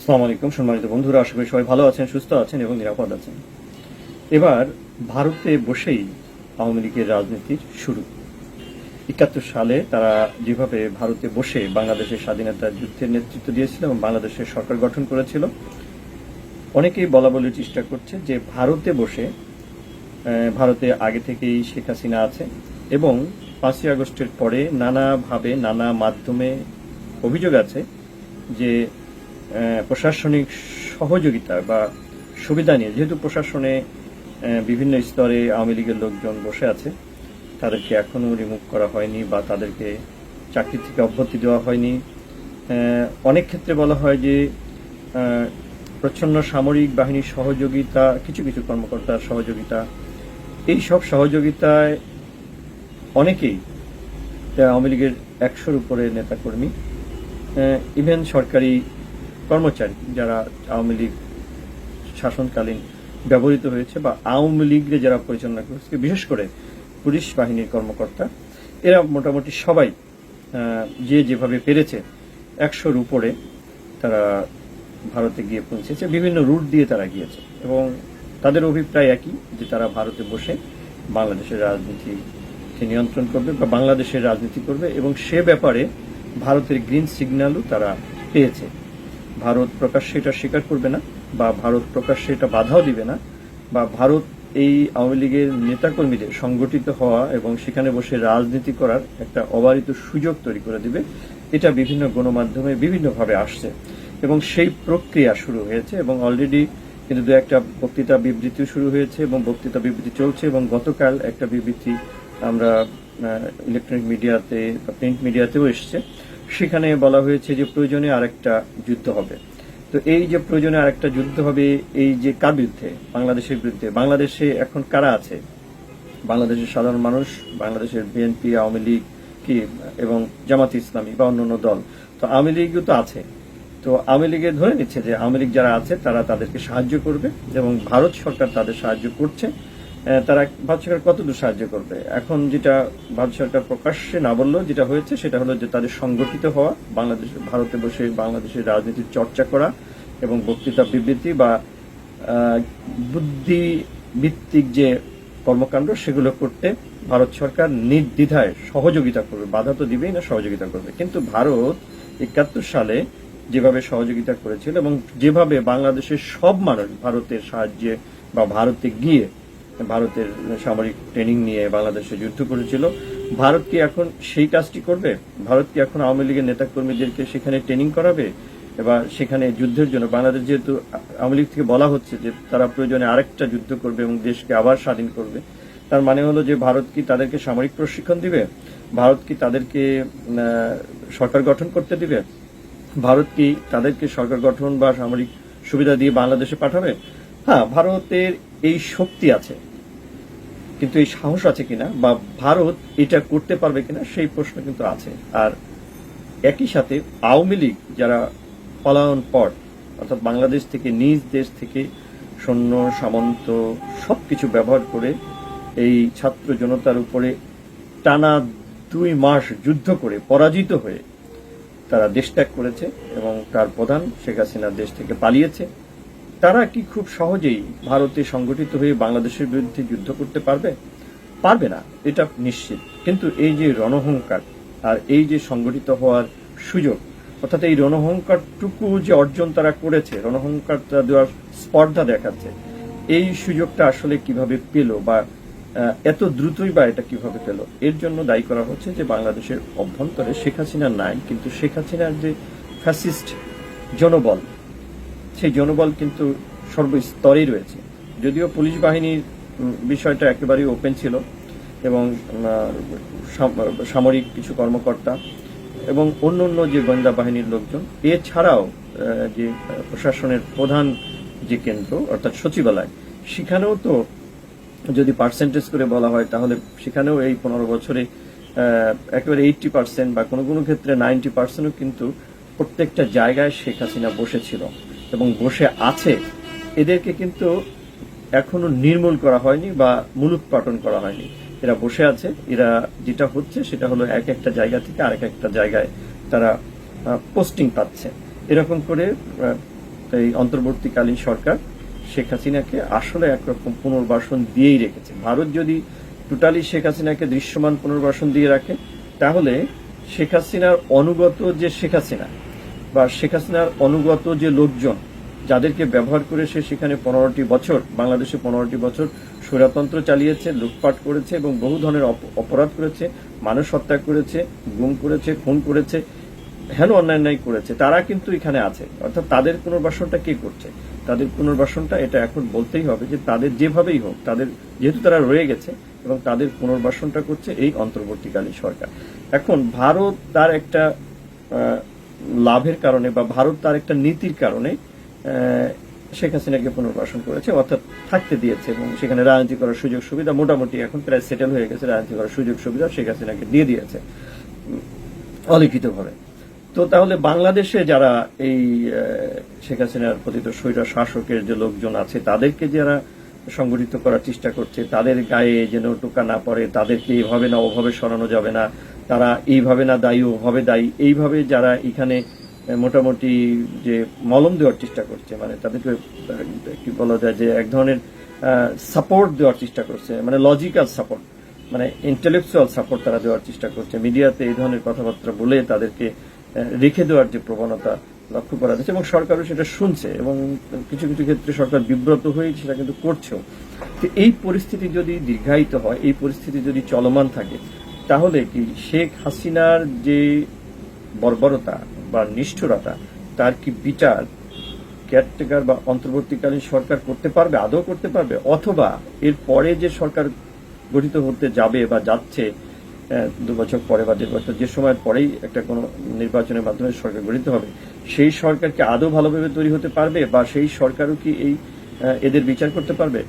আসসালামু আলাইকুম, সম্মানিত বন্ধুরা, আশা করি সবাই ভালো আছেন, সুস্থ আছেন এবং নিরাপদ আছেন। এবার ভারতে বসেই আওয়ামী লীগের রাজনীতির শুরু। একাত্তর সালে তারা যেভাবে ভারতে বসে বাংলাদেশের স্বাধীনতা যুদ্ধের নেতৃত্ব দিয়েছিল এবং বাংলাদেশের সরকার গঠন করেছিল, অনেকেই বলা বলার চেষ্টা করছে যে ভারতে বসে ভারতে আগে থেকেই শেখ হাসিনা আছে এবং পাঁচই আগস্টের পরে নানাভাবে নানা মাধ্যমে অভিযোগ আছে যে প্রশাসনিক সহযোগিতা বা সুবিধা নিয়ে, যেহেতু প্রশাসনে বিভিন্ন স্তরে আওয়ামী লীগের লোকজন বসে আছে, তাদেরকে এখনও রিমুভ করা হয়নি বা তাদেরকে চাকরি থেকে অব্যাহতি দেওয়া হয়নি। অনেক ক্ষেত্রে বলা হয় যে প্রচ্ছন্ন সামরিক বাহিনীর সহযোগিতা, কিছু কিছু কর্মকর্তার সহযোগিতা, এই সব সহযোগিতায় অনেকেই আওয়ামী লীগের একশোর উপরে নেতাকর্মী। ইভেন সরকারি কর্মচারী যারা আওয়ামী লীগ শাসনকালীন ব্যবহৃত হয়েছে বা আওয়ামী লীগকে যারা পরিচালনা করেছে, বিশেষ করে পুলিশ বাহিনীর কর্মকর্তা, এরা মোটামুটি সবাই যে যেভাবে পেরেছে, একশোর উপরে তারা ভারতে গিয়ে পৌঁছেছে, বিভিন্ন রুট দিয়ে তারা গিয়েছে এবং তাদের অভিপ্রায় একই যে তারা ভারতে বসে বাংলাদেশের রাজনীতিকে নিয়ন্ত্রণ করবে বা বাংলাদেশের রাজনীতি করবে এবং সে ব্যাপারে ভারতের গ্রিন সিগন্যালও তারা পেয়েছে। ভারত প্রকাশ্যে এটা স্বীকার করবে না, বা ভারত প্রকাশ্যে এটা বাধাও দিবে না, বা ভারত এই আওয়ামী লীগের নেতাকর্মীদের সংগঠিত হওয়া এবং সেখানে বসে রাজনীতি করার একটা অবারিত সুযোগ তৈরি করে দিবে, এটা বিভিন্ন গণমাধ্যমে বিভিন্নভাবে আসছে। এবং সেই প্রক্রিয়া শুরু হয়েছে এবং অলরেডি কিন্তু দু একটা বক্তৃতা বিবৃতিও শুরু হয়েছে এবং বক্তৃতা বিবৃতি চলছে এবং গতকাল একটা বিবৃতি আমরা ইলেকট্রনিক মিডিয়াতে প্রিন্ট মিডিয়াতেও এসছে। সেখানে বলা হয়েছে যে প্রয়োজনে আরেকটা যুদ্ধ হবে। তো এই যে প্রয়োজনে আরেকটা যুদ্ধ হবে, এই যে কার বিরুদ্ধে? বাংলাদেশের বিরুদ্ধে। বাংলাদেশে এখন কারা আছে? বাংলাদেশের সাধারণ মানুষ, বাংলাদেশের বিএনপি, আওয়ামী লীগ, কি, এবং জামাত ইসলামী বা অন্যান্য দল। তো আওয়ামী লীগও তো আছে। তো আওয়ামী লীগে ধরে নিচ্ছে যে আওয়ামী লীগ যারা আছে, তারা তাদেরকে সাহায্য করবে এবং ভারত সরকার তাদের সাহায্য করছে। তারা ভারত সরকার কতদূর সাহায্য করবে? এখন যেটা ভারত সরকার প্রকাশ্যে না বললেও যেটা হয়েছে, সেটা হলো যে তাদের সংগঠিত হওয়া, বাংলাদেশ, ভারতে বসে বাংলাদেশের রাজনীতির চর্চা করা এবং বক্তৃতা বিবৃতি বা বুদ্ধি ভিত্তিক যে কর্মকাণ্ড, সেগুলো করতে ভারত সরকার নির্দ্বিধায় সহযোগিতা করবে। বাধা তো দিবেই না, সহযোগিতা করবে। কিন্তু ভারত একাত্তর সালে যেভাবে সহযোগিতা করেছিল এবং যেভাবে বাংলাদেশের সব মানুষ ভারতের সাহায্যে বা ভারতে গিয়ে ভারতের সামরিক ট্রেনিং নিয়ে বাংলাদেশে যুদ্ধ করেছিল। ভারত কি এখন সেই কাজটি করবে? ভারত কি এখন আওয়ামী লীগের নেতাকর্মীদেরকে সেখানে ট্রেনিং করাবে? এবার সেখানে যুদ্ধের জন্য বাংলাদেশ যেহেতু আওয়ামী লীগ থেকে বলা হচ্ছে যে তারা প্রয়োজনে আরেকটা যুদ্ধ করবে এবং দেশকে আবার স্বাধীন করবে, তার মানে হলো যে ভারত কি তাদেরকে সামরিক প্রশিক্ষণ দিবে? ভারত কি তাদেরকে সরকার গঠন করতে দিবে? ভারত কি তাদেরকে সরকার গঠন বা সামরিক সুবিধা দিয়ে বাংলাদেশে পাঠাবে? হ্যাঁ ভারতের এই শক্তি আছে। কিন্তু এই সাহস আছে কিনা বা ভারত এটা করতে পারবে কিনা সেই প্রশ্ন কিন্তু আছে। আর একই সাথে আওয়ামী লীগ যারা পলায়ন পর, অর্থাৎ বাংলাদেশ থেকে, নিজ দেশ থেকে সৈন্য, সামন্ত সব কিছু ব্যবহার করে এই ছাত্র জনতার উপরে টানা দুই মাস যুদ্ধ করে পরাজিত হয়ে তারা দেশ ত্যাগ করেছে এবং তার প্রধান শেখ হাসিনা দেশ থেকে পালিয়েছে। তারা কি খুব সহজেই ভারতে সংগঠিত হয়ে বাংলাদেশের বিরুদ্ধে যুদ্ধ করতে পারবে? পারবে না, এটা নিশ্চিত। কিন্তু এই যে রণহংকার আর এই যে সংগঠিত হওয়ার সুযোগ, অর্থাৎ এই রণহংকারটুকু যে অর্জন তারা করেছে, রণহংকারটা দেওয়ার স্পর্ধা দেখাচ্ছে, এই সুযোগটা আসলে কীভাবে পেল বা এত দ্রুতই বা এটা কীভাবে পেল? এর জন্য দায়ী করা হচ্ছে যে বাংলাদেশের অভ্যন্তরে শেখ হাসিনা নাই, কিন্তু শেখ হাসিনার যে ফ্যাসিস্ট জনবল সেই জনবল কিন্তু সর্বস্তরেই রয়েছে। যদিও পুলিশ বাহিনীর বিষয়টা একেবারেই ওপেন ছিল এবং সামরিক কিছু কর্মকর্তা এবং অন্য অন্য যে গোয়েন্দা বাহিনীর লোকজন, এছাড়াও যে, প্রশাসনের প্রধান যে কেন্দ্র, অর্থাৎ সচিবালয়, সেখানেও তো যদি পার্সেন্টেজ করে বলা হয়, তাহলে সেখানেও এই পনেরো বছরে একেবারে এইটটি পার্সেন্ট বা কোনো কোনো ক্ষেত্রে নাইনটি পার্সেন্টও কিন্তু প্রত্যেকটা জায়গায় শেখ হাসিনা বসেছিল। এবং বসে আছে, এদেরকে কিন্তু এখনও নির্মূল করা হয়নি বা মূলোৎপাটন করা হয়নি। এরা বসে আছে, এরা যেটা হচ্ছে সেটা হলো এক একটা জায়গা থেকে আরেক একটা জায়গায় তারা পোস্টিং পাচ্ছে। এরকম করে এই অন্তর্বর্তীকালীন সরকার শেখ হাসিনাকে আসলে একরকম পুনর্বাসন দিয়েই রেখেছে। ভারত যদি টোটালি শেখ হাসিনাকে দৃশ্যমান পুনর্বাসন দিয়ে রাখে, তাহলে শেখ হাসিনার অনুগত যে শেখ হাসিনা বা শেখ হাসিনার অনুগত যে লোকজন, যাদেরকে ব্যবহার করে সে সেখানে পনেরোটি বছর, বাংলাদেশে পনেরোটি বছর স্বৈরতন্ত্র চালিয়েছে, লুটপাট করেছে এবং বহু ধরনের অপরাধ করেছে, মানুষ হত্যা করেছে, গুম করেছে, খুন করেছে, হেন অন্যায় ন্যায় করেছে। তারা কিন্তু এখানে আছে। অর্থাৎ তাদের পুনর্বাসনটা কে করছে? তাদের পুনর্বাসনটা এটা এখন বলতেই হবে যে তাদের যেভাবেই হোক, তাদের যেহেতু তারা রয়ে গেছে এবং তাদের পুনর্বাসনটা করছে এই অন্তর্বর্তীকালীন সরকার। এখন ভারত তার একটা লাভের কারণে বা ভারত তার একটা নীতির কারণে শেখ হাসিনাকে পুনর্বাসন করেছে, অর্থাৎ থাকতে দিয়েছে এবং সেখানে রাজনীতি করার সুযোগ সুবিধা মোটামুটি এখন প্রায় সেটেল হয়ে গেছে, রাজনীতি করার সুযোগ সুবিধা শেখ হাসিনাকে দিয়ে দিয়েছে অলিখিতভাবে। তো তাহলে বাংলাদেশে যারা এই শেখ হাসিনার পতিত স্বৈর শাসকের যে লোকজন আছে, তাদেরকে যারা সংগঠিত করার চেষ্টা করছে, তাদের গায়ে যেন টোকা না পড়ে, তাদেরকে এইভাবে না ওভাবে সরানো যাবে না তারা এইভাবে না দায়ী ওভাবে দায়ী। এইভাবে যারা এখানে মোটামুটি যে মলম দেওয়ার চেষ্টা করছে মানে তাদেরকে কি বলা যায় যে এক ধরনের সাপোর্ট দেওয়ার চেষ্টা করছে মানে লজিক্যাল সাপোর্ট মানে ইন্টেলেকচুয়াল সাপোর্ট তারা দেওয়ার চেষ্টা করছে। মিডিয়াতে এই ধরনের কথাবার্তা বলে তাদেরকে রেখে দেওয়ার যে প্রবণতা লক্ষ্য করা যাচ্ছে এবং সরকারও সেটা শুনছে এবং কিছু কিছু ক্ষেত্রে সরকার বিব্রত হয়ে সেটা কিন্তু করছেও। তো এই পরিস্থিতি যদি দীর্ঘায়িত হয়, এই পরিস্থিতি যদি চলমান থাকে তাহলে কি শেখ হাসিনার যে বর্বরতা বা নিষ্ঠুরতা, তার কি বিচার কেয়ারটেকার বা অন্তর্বর্তীকালীন সরকার করতে পারবে, আদৌ করতে পারবে? অথবা এর পরে যে সরকার গঠিত হতে যাবে বা যাচ্ছে দু বছর পরে বা দেড় বছর, যে সময়ের পরেই একটা কোনো নির্বাচনের মাধ্যমে সরকার গঠিত হবে, সেই সরকারকে আদৌ ভালোভাবে তৈরি হতে পারবে বা সেই সরকারও কি এই এদের বিচার করতে পারবে?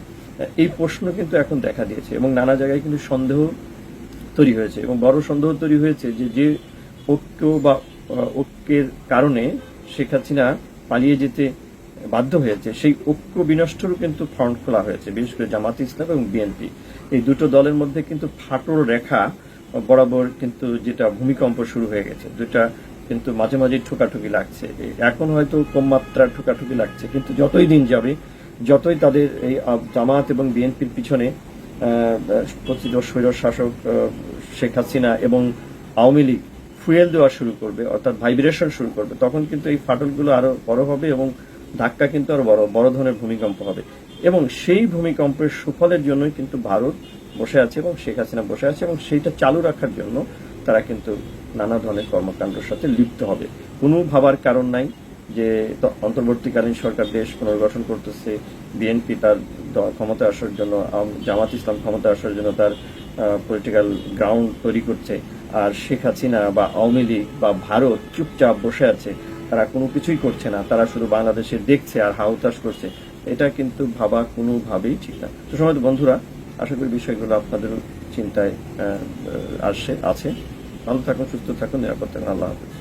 এই প্রশ্ন কিন্তু এখন দেখা দিয়েছে এবং নানা জায়গায় কিন্তু সন্দেহ তৈরি হয়েছে এবং বড় সন্দেহ তৈরি হয়েছে যে যে ঐক্য বা ঐক্যের কারণে শেখ হাসিনা পালিয়ে যেতে বাধ্য হয়েছে। সেই ঐক্য বিনষ্টরও কিন্তু ফ্রন্ট খোলা হয়েছে, বিশেষ করে জামাত ইসলাম এবং বিএনপি এই দুটো দলের মধ্যে কিন্তু ফাটল রেখা বরাবর কিন্তু যেটা ভূমিকম্প শুরু হয়ে গেছে, দুটা কিন্তু মাঝে মাঝে ঠোকাঠুকি লাগছে। এখন হয়তো কম মাত্রার ঠোকাঠুকি লাগছে, কিন্তু যতই দিন যাবে, যতই তাদের এই জামাত এবং বিএনপির পিছনে প্রতিদ স্বৈর শাসক শেখ হাসিনা এবং আওয়ামী লীগ ফুয়েল দেওয়া শুরু করবে, অর্থাৎ ভাইব্রেশন শুরু করবে, তখন কিন্তু এই ফাটলগুলো আরও বড় হবে এবং ধাক্কা কিন্তু আরও বড় বড় ধরনের ভূমিকম্প হবে। এবং সেই ভূমিকম্পের সুফলের জন্যই কিন্তু ভারত বসে আছে এবং শেখ হাসিনা বসে আছে এবং সেইটা চালু রাখার জন্য তারা কিন্তু নানা ধরনের কর্মকাণ্ডের সাথে লিপ্ত হবে। কোনো ভাবার কারণ নাই যে অন্তর্বর্তীকালীন সরকার দেশ পুনর্গঠন করতেছে, বিএনপি তার ক্ষমতা আসার জন্য জামাত ইসলাম ক্ষমতা আসার জন্য তার পলিটিক্যাল গ্রাউন্ড তৈরি করছে। আর শেখ হাসিনা বা আওয়ামী লীগ বা ভারত চুপচাপ বসে আছে। তারা কোনো কিছুই করছে না। তারা শুধু বাংলাদেশে দেখছে আর হাউতাস করছে। এটা কিন্তু ভাবা কোনোভাবেই ঠিক না। তো সময় বন্ধুরা, আশা করি বিষয়গুলো আপনাদের চিন্তায় আসছে আছে। ভালো থাকুন, সুস্থ থাকুন, নিরাপদ থাকুন। আল্লাহ হাফিজ।